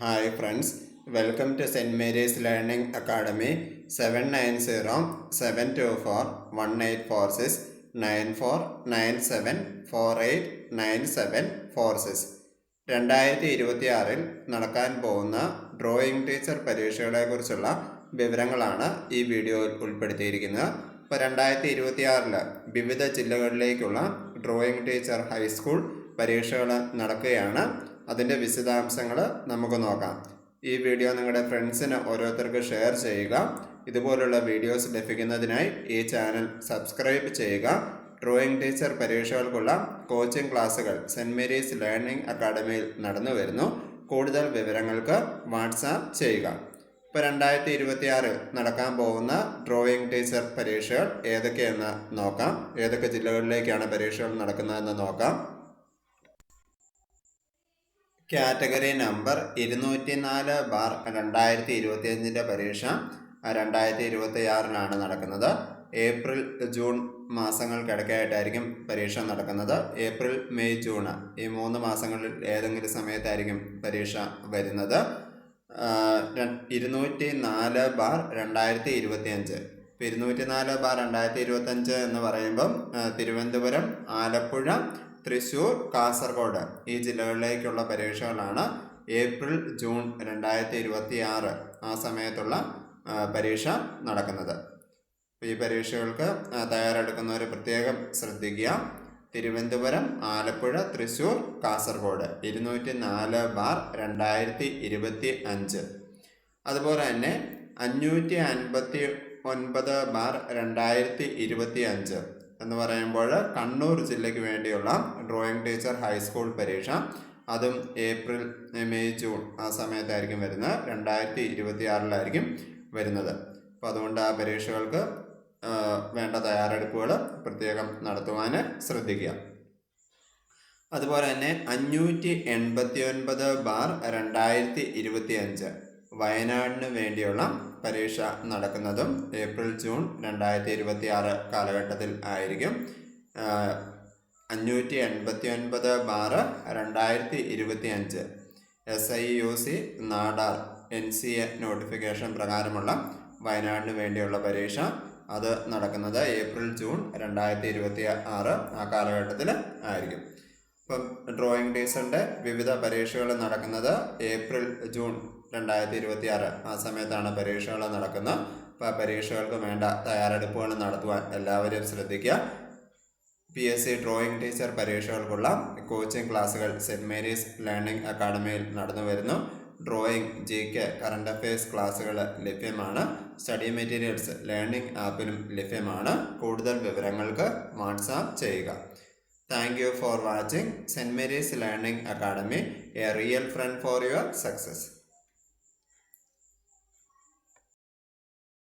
Hi friends welcome to Saint Mary's learning academy seven nine zero seven two four one eight four six nine four nine seven four eight nine seven four six രണ്ടായിരത്തി ഇരുപത്തി ആറിൽ നടക്കാൻ പോകുന്ന drawing teacher പരീക്ഷകളെക്കുറിച്ചുള്ള വിവരങ്ങളാണ് ഈ വീഡിയോയിൽ ഉൾപ്പെടുത്തിയിരിക്കുന്നത്. ഇപ്പോൾ രണ്ടായിരത്തി ഇരുപത്തി ആറിൽ വിവിധ ജില്ലകളിലേക്കുള്ള ഡ്രോയിങ് ടീച്ചർ ഹൈസ്കൂൾ പരീക്ഷകൾ നടക്കുകയാണ്. അതിന്റെ വിശദാംശങ്ങൾ നമുക്ക് നോക്കാം. ഈ വീഡിയോ നിങ്ങളുടെ ഫ്രണ്ട്സിന് ഓരോരുത്തർക്ക് ഷെയർ ചെയ്യുക. ഇതുപോലുള്ള വീഡിയോസ് ലഭിക്കുന്നതിനായി ഈ ചാനൽ സബ്സ്ക്രൈബ് ചെയ്യുക. ഡ്രോയിങ് ടീച്ചർ പരീക്ഷകൾക്കുള്ള കോച്ചിംഗ് ക്ലാസ്സുകൾ സെന്റ് മേരീസ് ലേണിംഗ് അക്കാഡമിയിൽ നടന്നു വരുന്നു. കൂടുതൽ വിവരങ്ങൾക്ക് വാട്സാപ്പ് ചെയ്യുക. ഇപ്പോൾ രണ്ടായിരത്തി ഇരുപത്തിയാറിൽ നടക്കാൻ പോകുന്ന ഡ്രോയിങ് ടീച്ചർ പരീക്ഷകൾ ഏതൊക്കെയെന്ന് നോക്കാം. ഏതൊക്കെ ജില്ലകളിലേക്കാണ് പരീക്ഷകൾ നടക്കുന്നതെന്ന് നോക്കാം. കാറ്റഗറി നമ്പർ ഇരുന്നൂറ്റി നാല് ബാർ രണ്ടായിരത്തി ഇരുപത്തി അഞ്ചിന്റെ പരീക്ഷ രണ്ടായിരത്തി ഇരുപത്തി ആറിലാണ് നടക്കുന്നത്. ഏപ്രിൽ ജൂൺ മാസങ്ങൾക്കിടയ്ക്കായിട്ടായിരിക്കും പരീക്ഷ നടക്കുന്നത്. ഏപ്രിൽ മെയ് ജൂൺ ഈ മൂന്ന് മാസങ്ങളിൽ ഏതെങ്കിലും സമയത്തായിരിക്കും പരീക്ഷ വരുന്നത്. ഇരുന്നൂറ്റി നാല് ബാർ രണ്ടായിരത്തി ഇരുപത്തി അഞ്ച് ഇരുന്നൂറ്റി നാല് ബാർ രണ്ടായിരത്തി ഇരുപത്തഞ്ച് എന്ന് പറയുമ്പം തിരുവനന്തപുരം ആലപ്പുഴ തൃശ്ശൂർ കാസർഗോഡ് ഈ ജില്ലകളിലേക്കുള്ള പരീക്ഷകളാണ് ഏപ്രിൽ ജൂൺ രണ്ടായിരത്തി ഇരുപത്തി ആറ് ആ സമയത്തുള്ള പരീക്ഷ നടക്കുന്നത്. ഈ പരീക്ഷകൾക്ക് തയ്യാറെടുക്കുന്നവർ പ്രത്യേകം ശ്രദ്ധിക്കുക. തിരുവനന്തപുരം ആലപ്പുഴ തൃശ്ശൂർ കാസർഗോഡ് ഇരുന്നൂറ്റി നാല് ബാർ രണ്ടായിരത്തി ഇരുപത്തി അഞ്ച് അതുപോലെ തന്നെ അഞ്ഞൂറ്റി അൻപത്തി ഒൻപത് ബാർ രണ്ടായിരത്തി ഇരുപത്തി അഞ്ച് എന്ന് പറയുമ്പോൾ കണ്ണൂർ ജില്ലയ്ക്ക് വേണ്ടിയുള്ള ഡ്രോയിങ് ടീച്ചർ ഹൈസ്കൂൾ പരീക്ഷ. അതും ഏപ്രിൽ മെയ് ജൂൺ ആ സമയത്തായിരിക്കും വരുന്നത്. രണ്ടായിരത്തി ഇരുപത്തി ആറിലായിരിക്കും വരുന്നത്. അപ്പോൾ അതുകൊണ്ട് ആ പരീക്ഷകൾക്ക് വേണ്ട തയ്യാറെടുപ്പുകൾ പ്രത്യേകം നടത്തുവാൻ ശ്രദ്ധിക്കുക. അതുപോലെ തന്നെ അഞ്ഞൂറ്റി എൺപത്തി ഒൻപത് ബാർ രണ്ടായിരത്തി ഇരുപത്തി അഞ്ച് വയനാടിന് വേണ്ടിയുള്ള പരീക്ഷ നടക്കുന്നതും ഏപ്രിൽ ജൂൺ രണ്ടായിരത്തി ഇരുപത്തി ആറ് കാലഘട്ടത്തിൽ ആയിരിക്കും. അഞ്ഞൂറ്റി എൺപത്തി ഒൻപത് ബാറ് രണ്ടായിരത്തി ഇരുപത്തി അഞ്ച് S I U C Nadar N C A notification പ്രകാരമുള്ള വയനാടിന് വേണ്ടിയുള്ള പരീക്ഷ അത് നടക്കുന്നത് ഏപ്രിൽ ജൂൺ രണ്ടായിരത്തി ഇരുപത്തി ആറ് ആ കാലഘട്ടത്തിൽ ആയിരിക്കും. ഇപ്പം ഡ്രോയിങ് ടീച്ചറിന്റെ വിവിധ പരീക്ഷകൾ നടക്കുന്നത് ഏപ്രിൽ ജൂൺ രണ്ടായിരത്തി ഇരുപത്തി ആറ് ആ സമയത്താണ് പരീക്ഷകൾ നടക്കുന്നത്. അപ്പോൾ ആ പരീക്ഷകൾക്ക് വേണ്ട തയ്യാറെടുപ്പുകൾ നടത്തുവാൻ എല്ലാവരും ശ്രദ്ധിക്കുക. P S C drawing teacher പരീക്ഷകൾക്കുള്ള coaching ക്ലാസ്സുകൾ സെന്റ് മേരീസ് ലേണിംഗ് അക്കാഡമിയിൽ നടന്നു വരുന്നു. Drawing G K current affairs ക്ലാസ്സുകൾ ലഭ്യമാണ്. സ്റ്റഡി മെറ്റീരിയൽസ് ലേണിംഗ് ആപ്പിലും ലഭ്യമാണ്. കൂടുതൽ വിവരങ്ങൾക്ക് വാട്സാപ്പ് ചെയ്യുക. Thank you for watching saint Mary's learning academy a real friend for your success